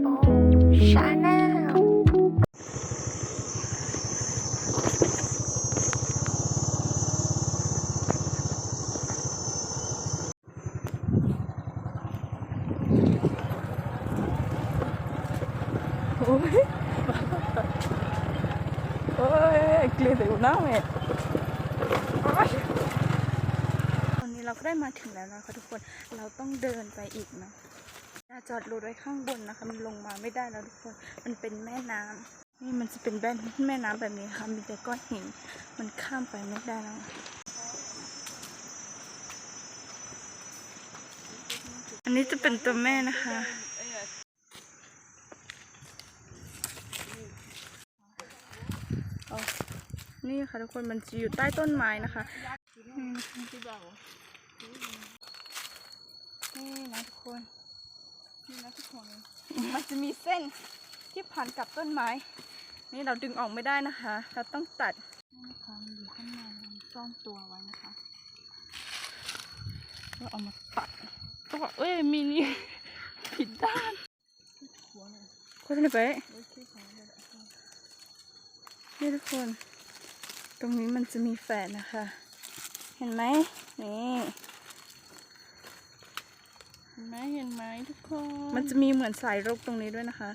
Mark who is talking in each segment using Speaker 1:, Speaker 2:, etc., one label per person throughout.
Speaker 1: โปชาแนล
Speaker 2: โอ้ยโอ้ยเกลียดอยู่นะแม่ตอนนี้เราก็ได้มาถึงแล้วนะคะทุกคน เราต้องเดินไปอีกนะ จอดรถไว้ข้างบนนะคะ มันลงมาไม่ได้แล้วทุกคน มันเป็นแม่น้ำนี่มันจะเป็นแม่แม่น้ำแบบนี้ค่ะ มีแต่ก้อนหิน มันข้ามไปไม่ได้แล้วอันนี้จะเป็นตัวแม่นะคะ นี่ค่ะทุกคนมันจะอยู่ใต้ต้นไม้นะคะ นี่นะทุกคน นี่นะทุกคน มันจะมีเส้นที่ผ่านกับต้นไม้ นี่เราดึงออกไม่ได้นะคะ เราต้องตัดนี่นะคะมันอยู่ข้างในมันซ่อนตัวไว้นะคะเราเอามาตัดก็บอกเอ้ยมีนี่ผิดด้านคนไหนไปนี่ทุกคน ตรงนี้มันจะมีแฝดนะคะ เห็นไหมนี่
Speaker 3: เห็นไหมเห็นไหมทุกคน
Speaker 2: มันจะมีเหมือนสายรกตรงนี้ด้วยนะคะ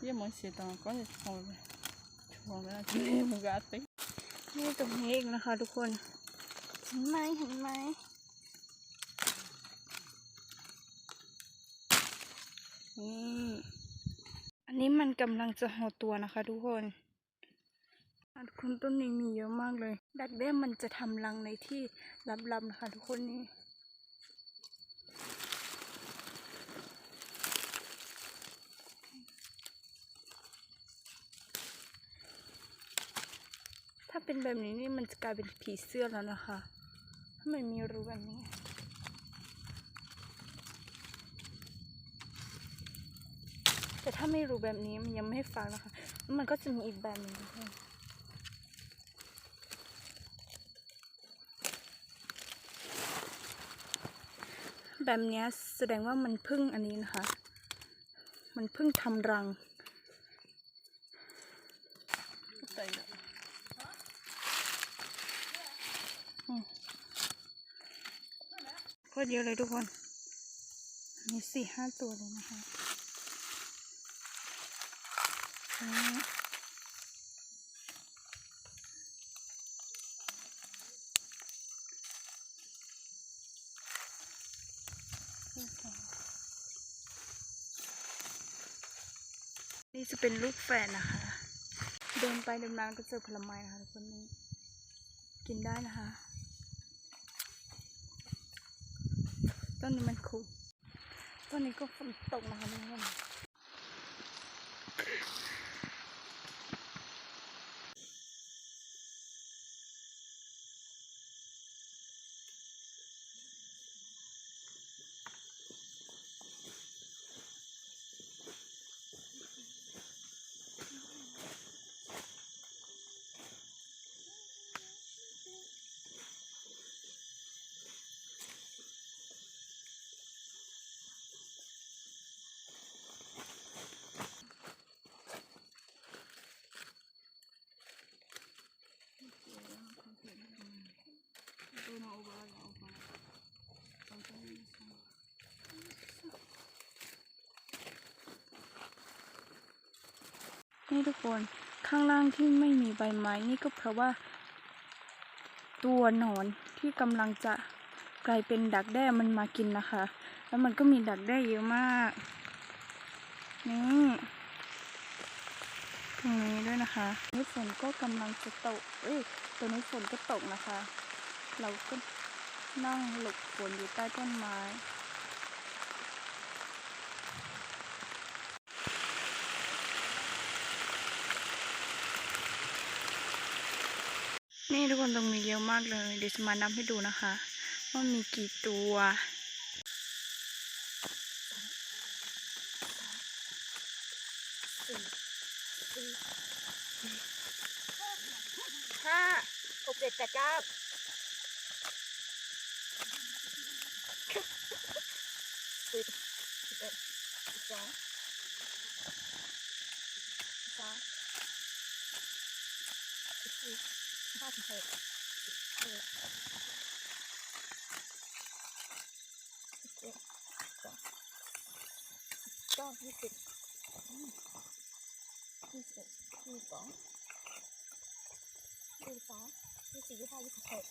Speaker 3: เยี่ยมเสียตังค์ก็จะชมเลยชมแล้วจะเล่นมุกอาติ
Speaker 2: นี่ตรงนี้เองนะคะ ทุกคนเห็นไหมเห็นไหมนี่อันนี้มันกำลังจะห่อตัวนะคะ ทุกคนอะทุกคนต้นนี้มีเยอะมากเลย ดักแด้มันจะทำรังในที่ลับๆนะคะ ทุกคนนี่ ถ้าเป็นแบบนี้นี่มันจะกลายเป็นผีเสื้อแล้วนะคะ ถ้ามันมีรูแบบนี้แต่ถ้าไม่รู้แบบนี้มันยังไม่ให้ฟังนะคะ มันก็จะมีอีกแบบหนึงด้วยแบบนี้แสดงว่ามันพึ่งอันนี้นะคะ มันพึ่งทำรัง
Speaker 3: ใจละ
Speaker 2: ก็เยอะเลยทุกคน มีสี่ห้าตัวเลยนะคะนี่จะเป็นลูกแฝดนะคะ เดินไปเดินมาก็เจอผลไม้นะคะทุกคนนี้ กินได้นะคะ ต้นนี้มันคูต้นนี้ก็ฝนตกนะคะทุกคน นี่ทุกคนข้างล่างที่ไม่มีใบไม้นี่ก็เพราะว่า ตัวหนอนที่กำลังจะกลายเป็นดักแด้มันมากินนะคะ แล้วมันก็มีดักแด้เยอะมาก นี่ตรงนี้ด้วยนะคะนี่ฝนก็กำลังจะตก เอ้ยตัวนี้ฝนก็ตกนะคะ เราก็นั่งหลบฝนอยู่ใต้ต้นไม้ นี่ทุกคนตรงนี้เยอะมากเลย เดี๋ยวจะมานับให้ดูนะคะ ว่ามีกี่ตัว
Speaker 1: ห้าหกเจ็ดแปดเก้าสิบสิบเอ็ดสิบสอง สามสิบสี่สิบ ห้าสิบหกสิบเจ็ดสองสองยี่สิบยี่สิบยี่สองยี่สามยี่สี่ยี่ห้ายี่สิบหก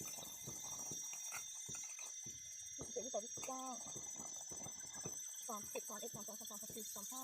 Speaker 1: ยี่สิบเจ็ดยี่สิบแปดยี่สิบเก้าสามสิบสามเอ็ดสามสองสามสามสี่สามห้า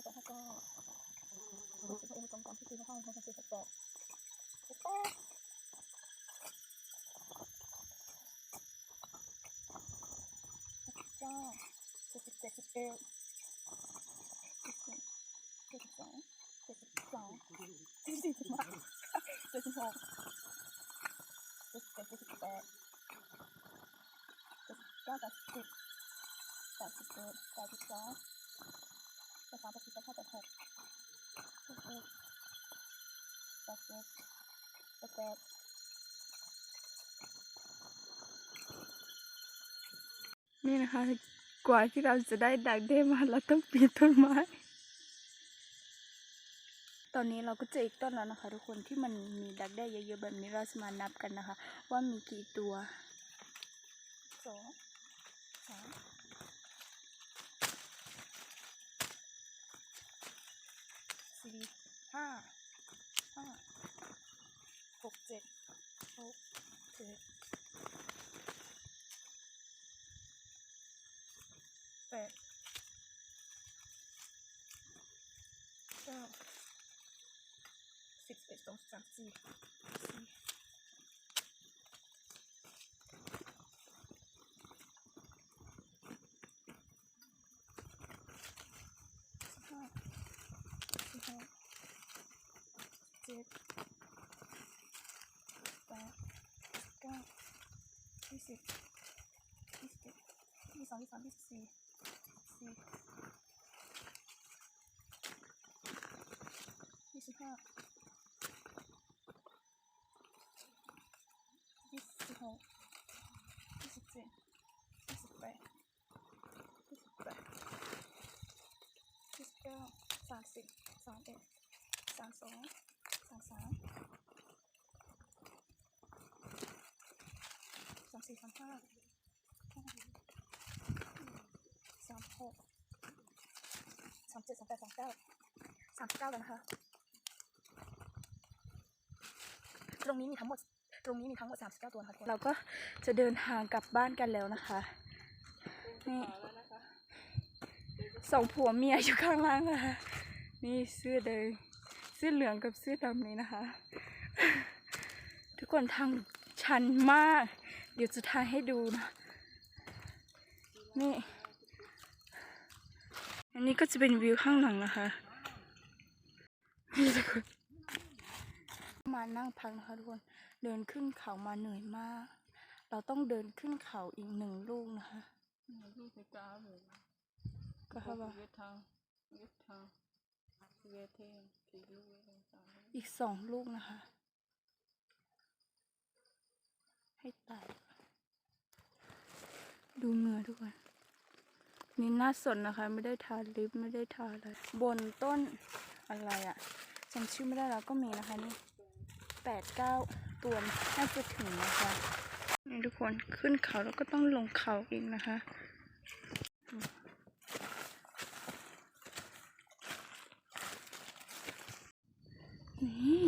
Speaker 1: あとなんか、うん、すごい映画の関係の範囲の話しちゃった。そかー。ちゃん、てつて、 สามแปดสี่แปดห้าแปดหกแปดเอ็ดแปดเจ็ดแปดแปด
Speaker 2: นี่นะคะ กว่าที่เราจะได้ดักเด้มาเราต้องปีนต้นไม้ ตอนนี้เราก็เจออีกต้นแล้วนะคะ ทุกคนที่มันมีดักแด้เยอะๆแบบนี้เราจะมานับกันนะคะ ว่ามีกี่ตัว
Speaker 1: สองสามสี่ห้าห้าหกเจ็ดหกเจ็ดแปดเก้า สองสามสี่ห้าสิบหกเจ็ดแปดเก้ายี่สิบยี่สิบเอ็ดยี่สิบสองยี่สามยี่สิบสี่สี่ยี่สิบห้ายี่สิบหกยี่สิบเจ็ดยี่สิบแปดยี่สิบแปด ยี่สิบเก้า สามสิบสามเอ็ดสามสองสามสามสามสี่สามห้าสามหกสามเจ็ดสามแปดสามเก้าสามเก้าแล้วนะคะ ตรงนี้มีทั้งหมด ตรงนี้มีทั้งหมดสามสิบเก้าตัวค่ะทุกคน
Speaker 2: เราก็จะเดินทางกลับบ้านกันแล้วนะคะ นี่สองผัวเมียอยู่ข้างล่างนะคะ นี่เสื้อแดงเสื้อเหลืองกับเสื้อดำนี้นะคะ ทุกคนทางชันมาก เดี๋ยวจะถ่ายให้ดูนะ นี่ อันนี้ก็จะเป็นวิวข้างหลังนะคะนี่ทุกคนมานั่งพักนะคะทุกคน เดินขึ้นเขามาเหนื่อยมาก เราต้องเดินขึ้นเขาอีกหนึ่งลูกนะคะ
Speaker 3: ลูกไปกาเลย
Speaker 2: ก็เขาบอก
Speaker 3: เวททาง เวเทนสี่ลูกเวททางสามลูก
Speaker 2: อีกสองลูกนะคะ ให้ตายดูเนื้อทุกคนนี่น่าสนนะคะ ไม่ได้ทาลิปไม่ได้ทาอะไรบนต้นอะไรอะ่ะจำชื่อไม่ได้แล้วก็มีนะคะนี่แปดเก้าตัวน่าจะถึงนะคะนี่ทุกคนขึ้นเขาแล้วก็ต้องลงเขาอีกนะคะ นี่